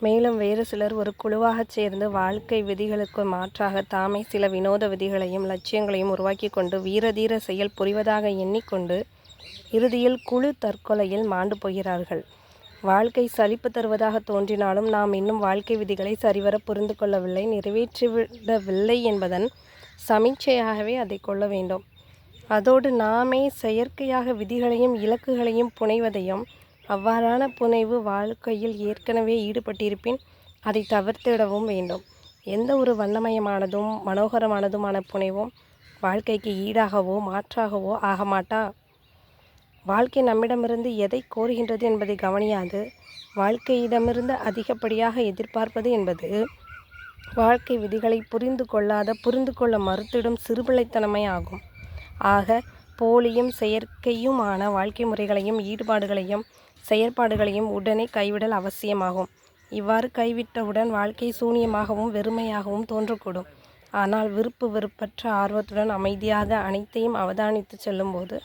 மேலும் வேறு சிலர் ஒரு குழுவாகச் சேர்ந்து வாழ்க்கை விதிகளுக்கு மாற்றாக தாமே சில வினோத விதிகளையும் லட்சியங்களையும் உருவாக்கி கொண்டு வீரதீர செயல் புரிவதாக எண்ணிக்கொண்டு இறுதியில் குழு தற்கொலையில் மாண்டு போகிறார்கள். வாழ்க்கை சலிப்பு தருவதாக தோன்றினாலும் நாம் இன்னும் வாழ்க்கை விதிகளை சரிவர புரிந்து கொள்ளவில்லை நிறைவேற்றிவிடவில்லை என்பதன் சமீட்சையாகவே அதைக் கொள்ள வேண்டும். அதோடு நாமே செயற்கையாக விதிகளையும் இலக்குகளையும் புனைவதையும் அவ்வாறான புனைவு வாழ்க்கையில் ஏற்கனவே ஈடுபட்டிருப்பின் அதை தவிர்த்திடவும் வேண்டும். எந்த ஒரு வண்ணமயமானதும் மனோகரமானதுமான புனைவும் வாழ்க்கைக்கு ஈடாகவோ மாற்றாகவோ ஆகமாட்டா. வாழ்க்கை நம்மிடமிருந்து எதை கோருகின்றது என்பதை கவனியாது வாழ்க்கையிடமிருந்து அதிகப்படியாக எதிர்பார்ப்பது என்பது வாழ்க்கை விதிகளை புரிந்து கொள்ளாத புரிந்து கொள்ள மறுத்திடும் சிறுபிள்ளைத்தனமே ஆகும். ஆக போலியும் செயற்கையுமான வாழ்க்கை முறைகளையும் ஈடுபாடுகளையும் செயற்பாடுகளையும் உடனே கைவிடல் அவசியமாகும். இவ்வாறு கைவிட்டவுடன் வாழ்க்கை சூனியமாகவும் வெறுமையாகவும் தோன்றக்கூடும். ஆனால் விருப்பு வெறுப்பற்ற ஆர்வத்துடன் அமைதியாக அனைத்தையும் அவதானித்து செல்லும்போது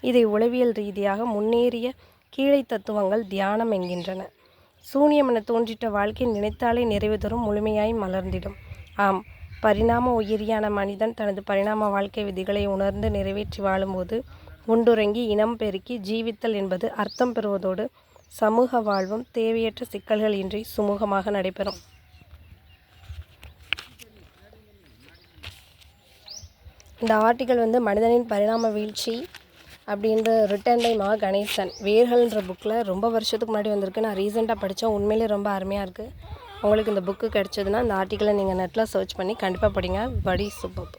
இதை உளவியல் ரீதியாக முன்னேறிய கீழே தத்துவங்கள் தியானம் என்கின்றன. சூனியமெனத் தோன்றிட்ட வாழ்க்கை நினைத்தாலே நிறைவு தரும் முழுமையாய் மலர்ந்திடும். ஆம் பரிணாம உயிரியான மனிதன் தனது பரிணாம வாழ்க்கை விதிகளை உணர்ந்து நிறைவேற்றி வாழும்போது உண்டுறங்கி இனம் பெருக்கி ஜீவித்தல் என்பது அர்த்தம் பெறுவதோடு சமூக வாழ்வும் தேவையற்ற சிக்கல்கள் இன்றி சுமூகமாக நடைபெறும். இந்த ஆர்டிக்கிள் வந்து மனிதனின் பரிணாம வீழ்ச்சி அப்படின்ற ரிட்டன் பை மா கணேசன். வேர்கள்ன்ற புக்கில் ரொம்ப வருஷத்துக்கு முன்னாடி வந்திருக்கு. நான் ரீசெண்டாக படித்தேன் உண்மையிலே ரொம்ப அருமையாக இருக்குது உங்களுக்கு இந்த புக்கு கிடச்சதுன்னா இந்த ஆர்டிக்கலை நீங்கள் நெட்டில் சர்ச் பண்ணி கண்டிப்பாக படிங்க. படி சூப்பர்